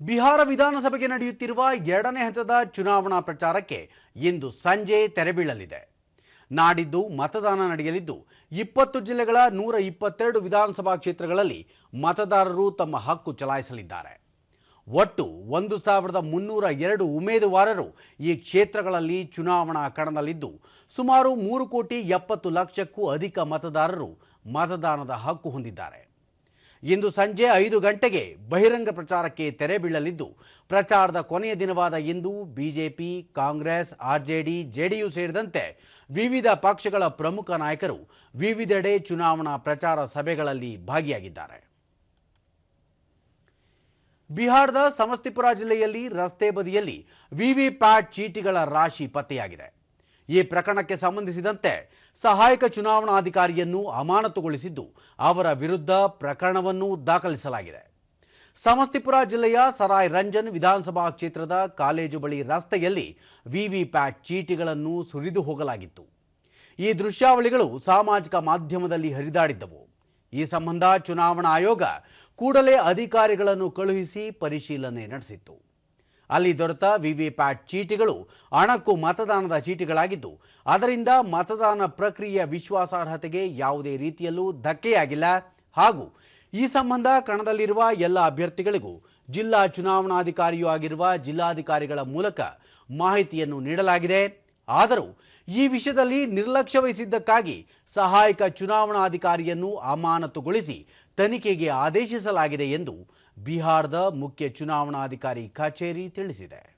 ಬಿಹಾರ ವಿಧಾನಸಭೆಗೆ ನಡೆಯುತ್ತಿರುವ ಎರಡನೇ ಹಂತದ ಚುನಾವಣಾ ಪ್ರಚಾರಕ್ಕೆ ಇಂದು ಸಂಜೆ ತೆರೆಬೀಳಲಿದೆ ನಾಡಿದ್ದು ಮತದಾನ ನಡೆಯಲಿದ್ದು, ಇಪ್ಪತ್ತು ಜಿಲ್ಲೆಗಳ ನೂರ ಇಪ್ಪತ್ತೆರಡು ವಿಧಾನಸಭಾ ಕ್ಷೇತ್ರಗಳಲ್ಲಿ ಮತದಾರರು ತಮ್ಮ ಹಕ್ಕು ಚಲಾಯಿಸಲಿದ್ದಾರೆ. ಒಟ್ಟು ಒಂದು ಸಾವಿರದ ಮುನ್ನೂರ ಎರಡು ಉಮೇದುವಾರರು ಈ ಕ್ಷೇತ್ರಗಳಲ್ಲಿ ಚುನಾವಣಾ ಕಣದಲ್ಲಿದ್ದು, ಸುಮಾರು ಮೂರು ಕೋಟಿ ಎಪ್ಪತ್ತು ಲಕ್ಷಕ್ಕೂ ಅಧಿಕ ಮತದಾರರು ಮತದಾನದ ಹಕ್ಕು ಹೊಂದಿದ್ದಾರೆ. ಇಂದು ಸಂಜೆ ಐದು ಗಂಟೆಗೆ ಬಹಿರಂಗ ಪ್ರಚಾರಕ್ಕೆ ತೆರೆ ಬೀಳಲಿದ್ದು, ಪ್ರಚಾರದ ಕೊನೆಯ ದಿನವಾದ ಇಂದು ಬಿಜೆಪಿ, ಕಾಂಗ್ರೆಸ್ ಆರ್ಜೆಡಿ ಜೆಡಿಯು ಸೇರಿದಂತೆ ವಿವಿಧ ಪಕ್ಷಗಳ ಪ್ರಮುಖ ನಾಯಕರು ವಿವಿಧೆಡೆ ಚುನಾವಣಾ ಪ್ರಚಾರ ಸಭೆಗಳಲ್ಲಿ ಭಾಗಿಯಾಗಿದ್ದಾರೆ. ಬಿಹಾರದ ಸಮಸ್ತಿಪುರ ಜಿಲ್ಲೆಯಲ್ಲಿ ರಸ್ತೆ ಬದಿಯಲ್ಲಿ ವಿವಿಪ್ಯಾಟ್ ಚೀಟಿಗಳ ರಾಶಿ ಪತ್ತೆಯಾಗಿದೆ. ಈ ಪ್ರಕರಣಕ್ಕೆ ಸಂಬಂಧಿಸಿದಂತೆ ಸಹಾಯಕ ಚುನಾವಣಾಧಿಕಾರಿಯನ್ನು ಅಮಾನತುಗೊಳಿಸಿದ್ದು ಅವರ ವಿರುದ್ಧ ಪ್ರಕರಣವನ್ನು ದಾಖಲಿಸಲಾಗಿದೆ. ಸಮಸ್ತಿಪುರ ಜಿಲ್ಲೆಯ ಸರಾಯ್ ರಂಜನ್ ವಿಧಾನಸಭಾ ಕ್ಷೇತ್ರದ ಕಾಲೇಜು ಬಳಿ ರಸ್ತೆಯಲ್ಲಿ ವಿವಿಪ್ಯಾಟ್ ಚೀಟಿಗಳನ್ನು ಸುರಿದು ಹೋಗಲಾಗಿತ್ತು. ಈ ದೃಶ್ಯಾವಳಿಗಳು ಸಾಮಾಜಿಕ ಮಾಧ್ಯಮದಲ್ಲಿ ಹರಿದಾಡಿದ್ದವು. ಈ ಸಂಬಂಧ ಚುನಾವಣಾ ಆಯೋಗ ಕೂಡಲೇ ಅಧಿಕಾರಿಗಳನ್ನು ಕಳುಹಿಸಿ ಪರಿಶೀಲನೆ ನಡೆಸಿತ್ತು. ಅಲ್ಲಿ ದೊರೆತ ವಿವಿಪ್ಯಾಟ್ ಚೀಟಿಗಳು ಅಣಕು ಮತದಾನದ ಚೀಟಿಗಳಾಗಿದ್ದು, ಅದರಿಂದ ಮತದಾನ ಪ್ರಕ್ರಿಯೆಯ ವಿಶ್ವಾಸಾರ್ಹತೆಗೆ ಯಾವುದೇ ರೀತಿಯಲ್ಲೂ ಧಕ್ಕೆಯಾಗಿಲ್ಲ. ಹಾಗೂ ಈ ಸಂಬಂಧ ಕಣದಲ್ಲಿರುವ ಎಲ್ಲ ಅಭ್ಯರ್ಥಿಗಳಿಗೂ ಜಿಲ್ಲಾ ಚುನಾವಣಾಧಿಕಾರಿಯೂ ಆಗಿರುವ ಜಿಲ್ಲಾಧಿಕಾರಿಗಳ ಮೂಲಕ ಮಾಹಿತಿಯನ್ನು ನೀಡಲಾಗಿದೆ. ಆದರೂ ಈ ವಿಷಯದಲ್ಲಿ ನಿರ್ಲಕ್ಷ್ಯ ವಹಿಸಿದ್ದಕ್ಕಾಗಿ ಸಹಾಯಕ ಚುನಾವಣಾಧಿಕಾರಿಯನ್ನು ಅಮಾನತುಗೊಳಿಸಿ ತನಿಖೆಗೆ ಆದೇಶಿಸಲಾಗಿದೆ ಎಂದು ಬಿಹಾರದ ಮುಖ್ಯ ಚುನಾವಣಾಧಿಕಾರಿ ಕಚೇರಿ ತಿಳಿಸಿದೆ.